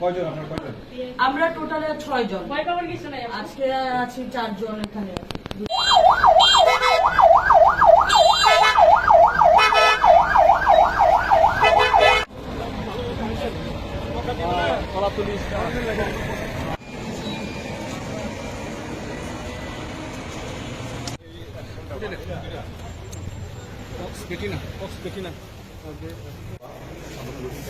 কয়জন আপনার কয়জন? আমরা টোটালে ছয় জন। ভয় পাওয়ার কিছু নাই আজকে আছি চারজন এখানে। বক্স পেটিনা দূরত্ব গেলে এখানে আসছো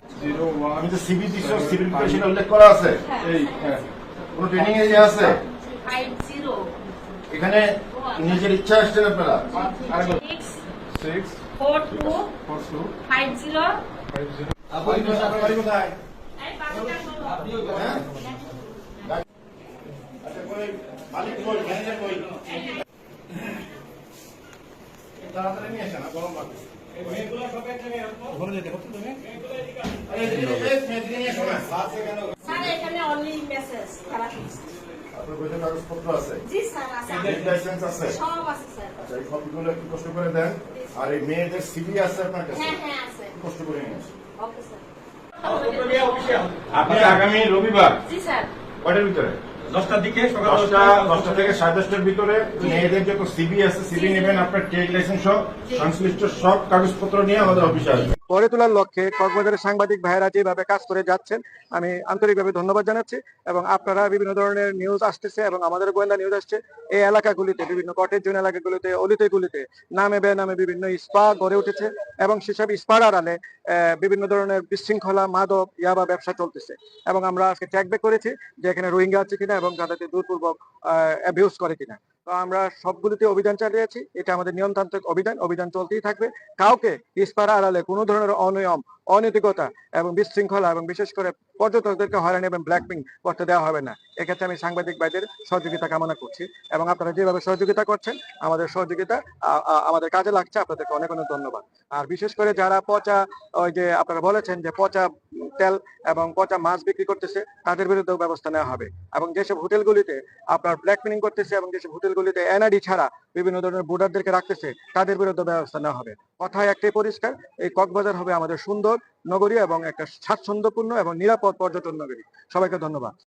জিরো ওয়ান আমি তো সিবি দিছো সিভিল প্রিপারেশন উল্লেখ করা আছে। এই হ্যাঁ। কোনো ট্রেনিং এরিয়া আছে? এখানে নিজের ইচ্ছা আসছেন আপনারা? Six four two four two five zero five zero কোথায়? আচ্ছা, কই? মালিক কই? ম্যানেজার কই? তাড়াতাড়ি নিয়ে আসেন, গরম লাগবে। সব কষ্ট করে দেন। আর এই মেয়েদের সিভি আছে আপনার কাছে? হ্যাঁ হ্যাঁ আছে। একটু কষ্ট করে নিয়ে আসেন। আপনি আগামী রবিবার জি কয়টার ভিতরে? দশটার দিকে সকাল দশটা দশটা থেকে সাড়ে দশটার ভিতরে মেয়েদের যত সিবি আছে সিবি নেবেন আপনার ট্রেড লাইসেন্স সহ সংশ্লিষ্ট সব কাগজপত্র নিয়ে আমাদের অফিসে আসবেন। গড়ে তোলার লক্ষ্যে কক্সবাজারের সাংবাদিক ভাইয়েরা যেভাবে কাজ করে যাচ্ছেন, আমি আন্তরিকভাবে ধন্যবাদ জানাচ্ছি এবং আপনারা বিভিন্ন ধরনের নিউজ আসতেছে এবং আমাদের গোয়েন্দা নিউজ আসছে। এই এলাকাগুলিতে, বিভিন্ন কটেজ জোন এলাকাগুলিতে অলিতে গুলিতে নামে বেনামে বিভিন্ন স্পা গড়ে উঠেছে এবং সেসব স্পার আড়ালে বিভিন্ন ধরনের বিশৃঙ্খলা, মাদক, ইয়াবা ব্যবসা চলতেছে এবং আমরা আজকে চেকব্যাক করেছি যে এখানে রোহিঙ্গা আছে কিনা এবং তাদেরকে দূরপূর্বক অ্যাবিউজ করে কিনা। আমরা সবগুলিতে অভিযান চালিয়েছি। এটা আমাদের নিয়মতান্ত্রিক অভিযান অভিযান চলতেই থাকবে। কাউকে ইস্পারা আড়ালে কোনো ধরনের অনিয়ম, অনৈতিকতা এবং বিশৃঙ্খলা এবং বিশেষ করে পর্যটকদেরকে হয়রানি এবং ব্ল্যাকপিং করতে দেওয়া হবে না। এক্ষেত্রে আমি সাংবাদিক ভাইদের সহযোগিতা কামনা করছি এবং আপনারা যেভাবে সহযোগিতা করছেন, আমাদের সহযোগিতা আমাদের কাজে লাগছে। আপনাদেরকে অনেক অনেক ধন্যবাদ। আর বিশেষ করে যারা পচা, ওই যে আপনারা বলেছেন যে পচা তেল এবং পচা মাছ বিক্রি করতেছে, তাদের বিরুদ্ধেও ব্যবস্থা নেওয়া হবে। এবং যেসব হোটেলগুলিতে আপনার ব্ল্যাকমেনিং করতেছে এবং যেসব হোটেলগুলিতে এনআইডি ছাড়া বিভিন্ন ধরনের ভোটারদেরকে রাখতেছে, তাদের বিরুদ্ধে ব্যবস্থা নেওয়া হবে। কথায় একটাই পরিষ্কার, এই কক্সবাজার হবে আমাদের সুন্দর নগরী এবং একটা স্বাচ্ছন্দ্যপূর্ণ এবং নিরাপদ পর্যটন নগরী। সবাইকে ধন্যবাদ।